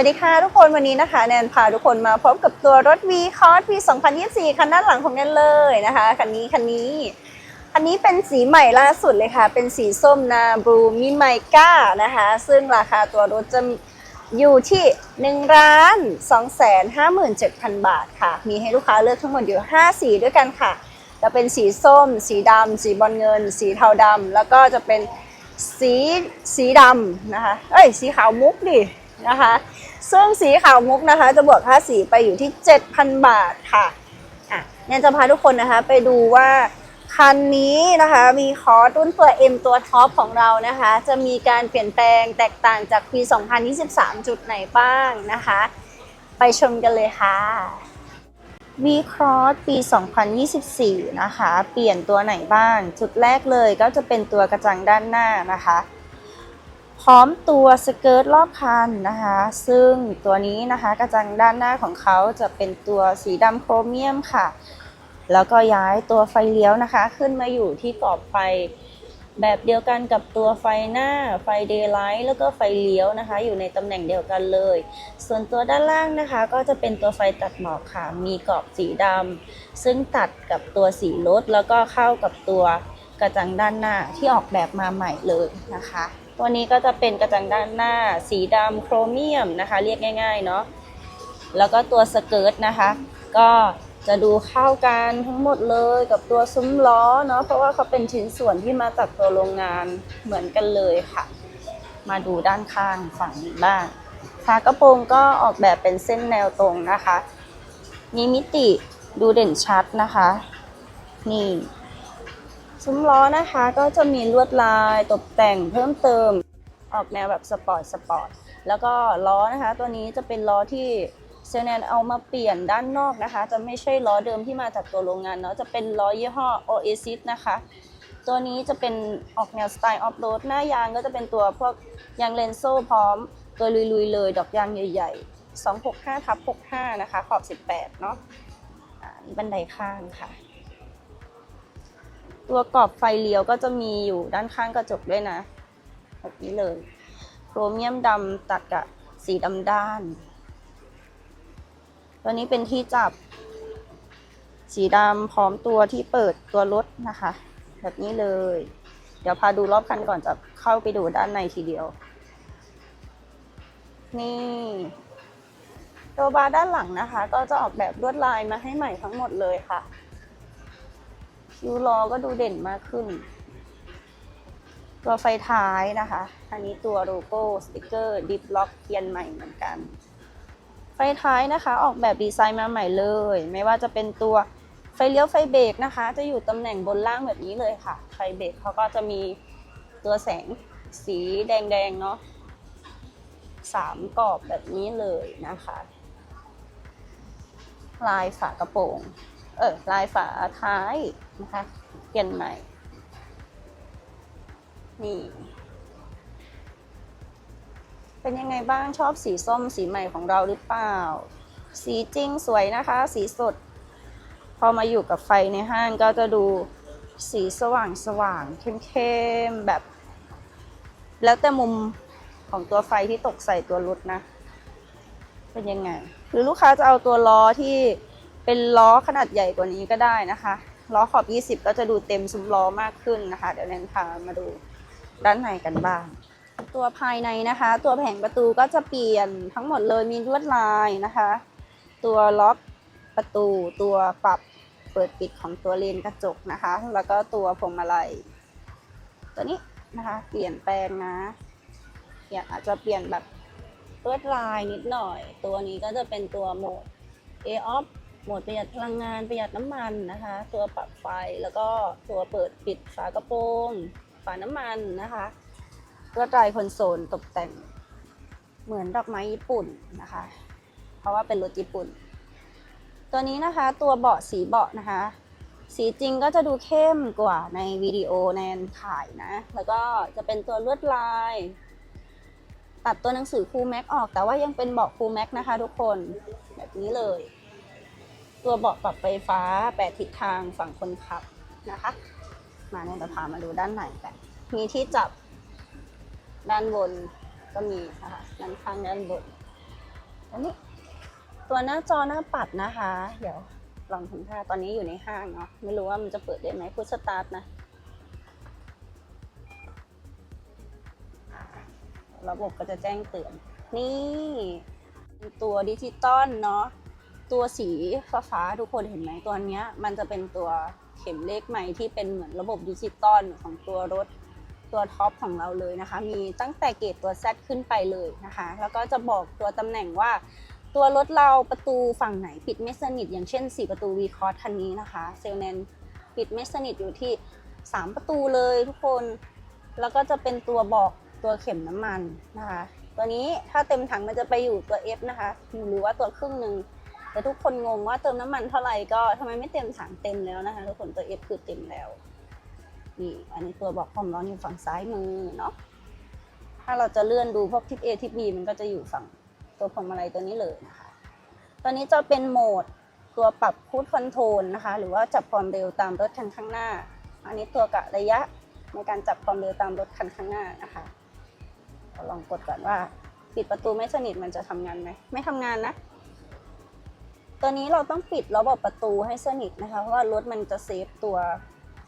วัสดีค่ะทุกคนวันนี้นะคะแนนพาทุกคนมาพบกับตัวรถ V c o s ปี2024 คันด้านหลังของแนนเลยนะคะคันนี้คันนี้คันนี้เป็นสีใหม่ล่าสุดเลยค่ะ เป็นสีส้มนาบลูมิไมก้านะคะ ซึ่งราคาตัวรถจะอยู่ที่ 1 ล้าน 257,000 บาทค่ะ มีให้ลูกค้าเลือกทั้งหมดอยู่5สีด้วยกันค่ะ จะเป็นสีส้ม สีดำสีบอลเงิน สีเทาดำแล้วก็จะเป็นสีสีดำนะคะ เอ้ย สีขาวมุกดิ นะคะ ซึ่งสีขาวมุกนะคะ จะบวกค่าสีไปอยู่ที่ 7,000 บาทค่ะอะเนี่ยจะพาทุกคนนะคะไปดูว่าคันนี้นะคะมีคอร์รุ่นตัว M ตัวท็อปของเรานะคะ จะมีการเปลี่ยนแปลงแตกต่างจากปี 2023 จุดไหนบ้างนะคะ ไปชมกันเลยค่ะ V Cross ปี 2024 นะคะ เปลี่ยนตัวไหนบ้าง จุดแรกเลยก็จะเป็นตัวกระจังด้านหน้านะคะ พร้อมตัวสเกิร์ตรอบคันนะคะ ซึ่งตัวนี้นะคะกระจังด้านหน้าของเขาจะเป็นตัวสีดำโครเมียมค่ะ แล้วก็ย้ายตัวไฟเลี้ยวนะคะ ขึ้นมาอยู่ที่กรอบไฟแบบเดียวกันกับตัวไฟหน้า ไฟเดย์ไลท์แล้วก็ไฟเลี้ยวนะคะ อยู่ในตำแหน่งเดียวกันเลย ส่วนตัวด้านล่างนะคะ ก็จะเป็นตัวไฟตัดหมอกค่ะ มีกรอบสีดำซึ่งตัดกับตัวสีรถแล้วก็เข้ากับตัวกระจังด้านหน้าที่ออกแบบมาใหม่เลยนะคะ ตัวนี้ก็จะเป็นกระจังด้านหน้า สีดำโครเมียมนะคะ เรียกง่ายๆเนาะแล้วก็ตัวสเกิร์ตนะคะ ก็จะดูเข้ากันทั้งหมดเลยกับตัวซุ้มล้อเนาะเพราะว่าเขาเป็นชิ้นส่วนที่มาจากตัวโรงงานเหมือนกันเลยค่ะ มาดูด้านข้างฝั่งนี้บ้างฝากระโปรงก็ออกแบบเป็นเส้นแนวตรงนะคะ มีมิติดูเด่นชัดนะคะ นี่ ซุ้มล้อนะคะก็จะมีลวดลายตกแต่งเพิ่มเติมออกแนวแบบสปอร์ตสปอร์ตแล้วก็ล้อนะคะ ตัวนี้จะเป็นล้อที่เซลแนนเอามาเปลี่ยนด้านนอกนะคะ จะไม่ใช่ล้อเดิมที่มาจากตัวโรงงานเนาะจะเป็นล้อยี่ห้อ Oasis นะคะ ตัวนี้จะเป็นออกแนวสไตล์ออฟโรดหน้ายางก็จะเป็นตัวพวกยางเลนโซ่พร้อม ตัวลุยๆเลย ดอกยางใหญ่ๆ265ทับ65นะคะขอบ 18เนาะอ่านี่บันไดข้างค่ะ ตัวกรอบไฟเลี้ยวก็จะมีอยู่ด้านข้างกระจกด้วยนะ แบบนี้เลย โครเมียมดำตัดกับสีดำด้าน ตัวนี้เป็นที่จับ สีดำพร้อมตัวที่เปิดตัวรถนะคะ แบบนี้เลย เดี๋ยวพาดูรอบคันก่อนจะเข้าไปดูด้านในทีเดียว นี่ตัวบาร์ด้านหลังนะคะ ก็จะออกแบบลวดลายมาให้ใหม่ทั้งหมดเลยค่ะ คิ้วล้อก็ดูเด่นมากขึ้น ตัวไฟท้ายนะคะ อันนี้ตัวโลโก้สติกเกอร์ดิฟล็อกเทียนใหม่เหมือนกัน ไฟท้ายนะคะ ออกแบบดีไซน์มาใหม่เลย ไม่ว่าจะเป็นตัวไฟเลี้ยวไฟเบรกนะคะ จะอยู่ตำแหน่งบนล่างแบบนี้เลยค่ะ ไฟเบรกเขาก็จะมีตัวแสงสีแดงๆเนาะสามกรอบแบบนี้เลยนะคะ ลายฝากระโปรง เออลายฝาท้ายนะคะเปลี่ยนใหม่ นี่ เป็นยังไงบ้างชอบสีส้มสีใหม่ของเราหรือเปล่า สีจริงสวยนะคะ สีสด พอมาอยู่กับไฟในห้างก็จะดูสีสว่างสว่างเข้มๆแบบ แล้วแต่มุมของตัวไฟที่ตกใส่ตัวรถนะ เป็นยังไง หรือลูกค้าจะเอาตัวล้อที่ เป็นล้อขนาดใหญ่กว่านี้ก็ได้นะคะล้อขอบ 20 ก็จะดูเต็มซุ้มล้อมากขึ้นนะคะ เดี๋ยวแนนพามาดูด้านในกันบ้าง ตัวภายในนะคะ ตัวแผงประตูก็จะเปลี่ยนทั้งหมดเลยมีลวดลายนะคะ ตัวล็อกประตู ตัวปรับเปิดปิดของตัวเลนกระจกนะคะ แล้วก็ตัวพวงมาลัย ตัวนี้นะคะ เปลี่ยนแปลงนะเปลี่ยอาจจะเปลี่ยนแบบลวดลายนิดหน่อย ตัวนี้ก็จะเป็นตัวโหมด A off หมดประหยัดพลังงานประหยัดน้ำมันนะคะ ตัวปรับไฟแล้วก็ตัวเปิดปิดฝากระโปรงฝาน้ำมันนะคะลวดลายคอนโซลตกแต่งเหมือนดอกไม้ญี่ปุ่นนะคะ เพราะว่าเป็นรถญี่ปุ่น ตัวนี้นะคะตัวเบาะสีเบาะนะคะ สีจริงก็จะดูเข้มกว่าในวิดีโอแนนถ่ายนะ แล้วก็จะเป็นตัวลวดลาย ตัดตัวหนังสือคูแม็กออก แต่ว่ายังเป็นเบาะคูแม็กนะคะทุกคนแบบนี้เลย ตัวเบาะปรับไฟฟ้าแปดทิศทางฝั่งคนขับนะคะ มาเนี่ยจะพามาดูด้านในกันมีที่จับด้านบนก็มีนะคะด้านข้างด้านบนอันนี้ตัวหน้าจอหน้าปัดนะคะ เดี๋ยวลองทำท่าตอนนี้อยู่ในห้างเนาะไม่รู้ว่ามันจะเปิดได้ไหมพุทสตาร์ทนะ ระบบก็จะแจ้งเตือน นี่ ตัวดิจิตอลเนาะ ตัวสีฟ้าฟาๆทุกคนเห็นไหมตัวเนี้ยมันจะเป็นตัวเข็มเลขใหม่ที่เป็นเหมือนระบบดิจิตอลของตัวรถตัวท็อปของเราเลยนะคะ มีตั้งแต่เกรดตัว Z ขึ้นไปเลยนะคะ แล้วก็จะบอกตัวตำแหน่งว่า ตัวรถเราประตูฝั่งไหนปิดไม่สนิท อย่างเช่น 4 ประตู V c o s คันนี้นะคะเซลแนนปิดไม่สนิทอยู่ที่ 3 ประตูเลยทุกคนแล้วก็จะเป็นตัวบอกตัวเข็มน้ำมันนะคะ ตัวนี้ถ้าเต็มถังมันจะไปอยู่ตัว F นะคะ หรือว่าตัวครึ่งหนึ่ง แต่ทุกคนงงว่าเติมน้ำมันเท่าไหร่ก็ทำไมไม่เต็มถังเต็มแล้วนะคะทุกคนตัว F คือเต็มแล้วนี่อันนี้ตัวบอกความร้อนอยู่ฝั่งซ้ายมือเนาะถ้าเราจะเลื่อนดูพวกทิศ A ทิศ B มันก็จะอยู่ฝั่งตัวพวงมาลัยตัวนี้เลยนะคะ ตอนนี้จะเป็นโหมดตัวปรับคูดคอนโทรลนะคะ หรือว่าจับความเร็วตามรถคันข้างหน้า อันนี้ตัวกะระยะในการจับความเร็วตามรถคันข้างหน้านะคะเราลองกดก่อนว่า ปิดประตูไม่สนิทมันจะทำงานไหมไม่ทำงานนะ ตัวนี้เราต้องปิดระบบประตูให้สนิทนะคะ เพราะว่ารถมันจะเซฟตัว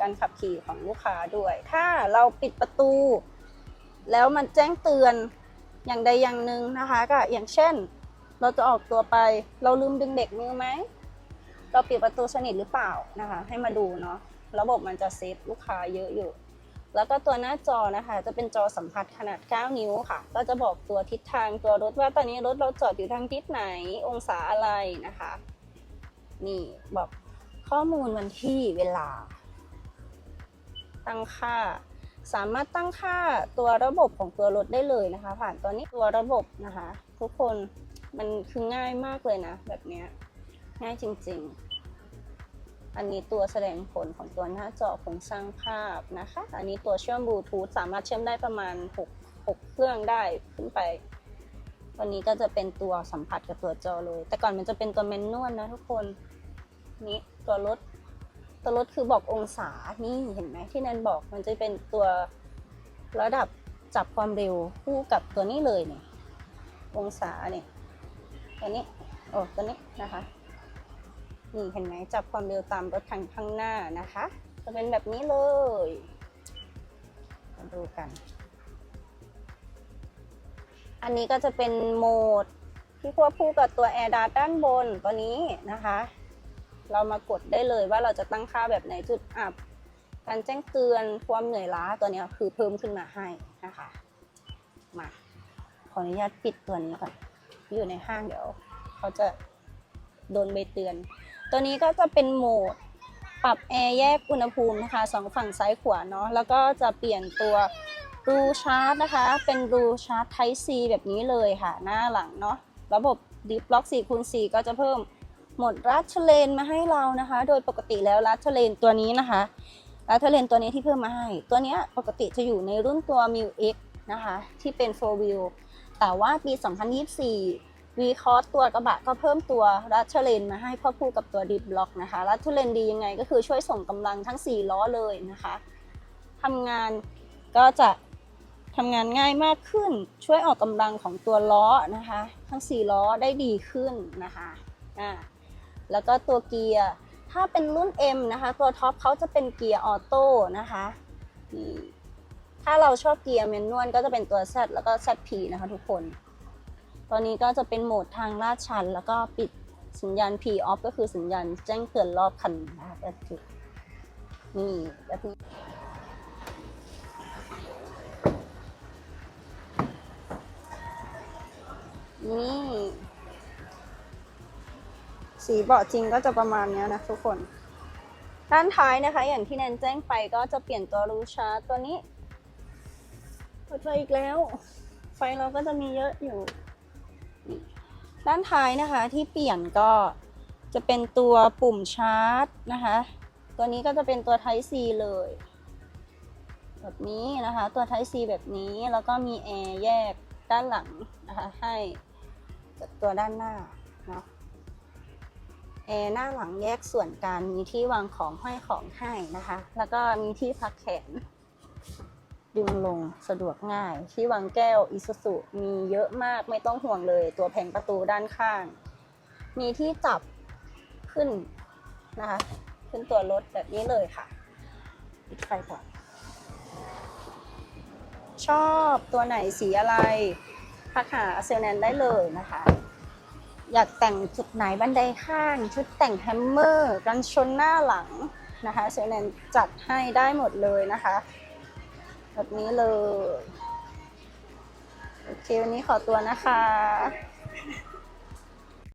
การขับขี่ของลูกค้าด้วย ถ้าเราปิดประตู แล้วมันแจ้งเตือนอย่างใดอย่างหนึ่งนะคะ ก็อย่างเช่น เราจะออกตัวไป เราลืมดึงเบรกมือไหม เราปิดประตูสนิทหรือเปล่านะคะ ให้มาดูเนาะ ระบบมันจะเซฟลูกค้าเยอะอยู่ แล้วก็ตัวหน้าจอนะคะ จะเป็นจอสัมผัสขนาด 9 นิ้วค่ะ ก็จะบอกตัวทิศทางตัวรถว่าตอนนี้รถเราจอดอยู่ทางทิศไหนองศาอะไรนะคะ นี่บอกข้อมูลวันที่เวลา ตั้งค่า สามารถตั้งค่าตัวระบบของตัวรถได้เลยนะคะ ผ่านตัวนี้ตัวระบบนะคะ ทุกคนมันคือง่ายมากเลยนะ แบบนี้ง่ายจริง ๆ อันนี้ตัวแสดงผลของตัวหน้าจอโครงสร้างภาพนะคะ อันนี้ตัวเชื่อมบลูทูธสามารถเชื่อมได้ประมาณ 6 6 เครื่องได้ขึ้นไป วันนี้ก็จะเป็นตัวสัมผัสกับตัวจอเลย แต่ก่อนมันจะเป็นตัวแมนนวลนะทุกคน นี่ตัวรถ ตัวรถคือบอกองศา นี่เห็นไหมที่แนนบอก มันจะเป็นตัวระดับจับความเร็วคู่กับตัวนี้เลยเนี่ย องศาเนี่ย ตัวนี้ โอ้ ตัวนี้นะคะ นี่เห็นไหมจับความเร็วตามรถคันข้างหน้านะคะ จะเป็นแบบนี้เลยมาดูกัน อันนี้ก็จะเป็นโหมดที่ควบคู่กับตัวแอร์ดาด้านบนตัวนี้นะคะ เรามากดได้เลยว่าเราจะตั้งค่าแบบไหนจุดอับ การแจ้งเตือนความเหนื่อยล้าตัวนี้คือเพิ่มขึ้นมาให้นะคะ มาขออนุญาตปิดตัวนี้ก่อน อยู่ในห้างเดี๋ยว เขาจะโดนใบเตือน ตัวนี้ก็จะเป็นโหมดปรับแอร์แยกอุณหภูมินะคะสองฝั่งซ้ายขวาเนาะแล้วก็จะเปลี่ยนตัวรูชาร์จนะคะ เป็นรูชาร์จ Type C แบบนี้เลยค่ะ หน้าหลังเนาะระบบ Deep Lock 4คูณ4ก็จะเพิ่มหมดรัชเลนมาให้เรานะคะ โดยปกติแล้วรัชเลนตัวนี้นะคะรัชเลนตัวนี้ที่เพิ่มมาให้ ตัวนี้ปกติจะอยู่ในรุ่นตัว m i u X นะคะ ที่เป็น 4 wheel แต่ว่าปี 2024 v c o s ตัวกระบะก็เพิ่มตัวรัชเลนมาให้ควบคู่กับตัว Deep Lock นะคะรัชเลนดียังไงก็คือช่วยส่งกำลังทั้ง 4 ล้อเลยนะคะทำงานก็จะทำงานง่ายมากขึ้น ช่วยออกกำลังของตัวล้อนะคะ ทั้ง 4 ล้อได้ดีขึ้นนะคะอ่าแล้วก็ตัวเกียร์ถ้าเป็นรุ่น M นะคะ ตัวท็อปเขาจะเป็นเกียร์ออโต้นะคะนี่ถ้าเราชอบเกียร์แมนนวลก็จะเป็นตัว Z แล้วก็ ZP นะคะทุกคน ตอนนี้ก็จะเป็นโหมดทางลาดชัน แล้วก็ปิดสัญญาณ P off ก็คือสัญญาณแจ้งเตือนรอบคันนะคะแบบนี้นี่แบบนี้นี่สีเบาะจริงก็จะประมาณนี้นะทุกคน ด้านท้ายนะคะ อย่างที่แนนแจ้งไปก็จะเปลี่ยนตัวรูชาร์จตัวนี้เปิดไฟอีกแล้ว ไฟเราก็จะมีเยอะอยู่ ด้านท้ายนะคะที่เปลี่ยนก็จะเป็นตัวปุ่มชาร์จนะคะ ตัวนี้ก็จะเป็นตัว Type C เลย แบบนี้นะคะ ตัว Type C แบบนี้แล้วก็มีแอร์แยกด้านหลังนะคะให้กับตัวด้านหน้าเนาะแอร์หน้าหลังแยกส่วนกันมีที่วางของห้อยของให้นะคะ แล้วก็มีที่พักแขน ดึงลงสะดวกง่าย ที่วางแก้วอิสุสุมีเยอะมากไม่ต้องห่วงเลย ตัวแผงประตูด้านข้าง มีที่จับขึ้นนะคะ ขึ้นตัวรถแบบนี้เลยค่ะปิดไฟก่อนชอบตัวไหนสีอะไรทักหาเซลแนนได้เลยนะคะ อยากแต่งจุดไหนบันไดข้าง ชุดแต่งแฮมเมอร์ กันชนหน้าหลังนะคะเซลแนนจัดให้ได้หมดเลยนะคะ แบบนี้เลย โอเค วันนี้ขอตัวนะคะ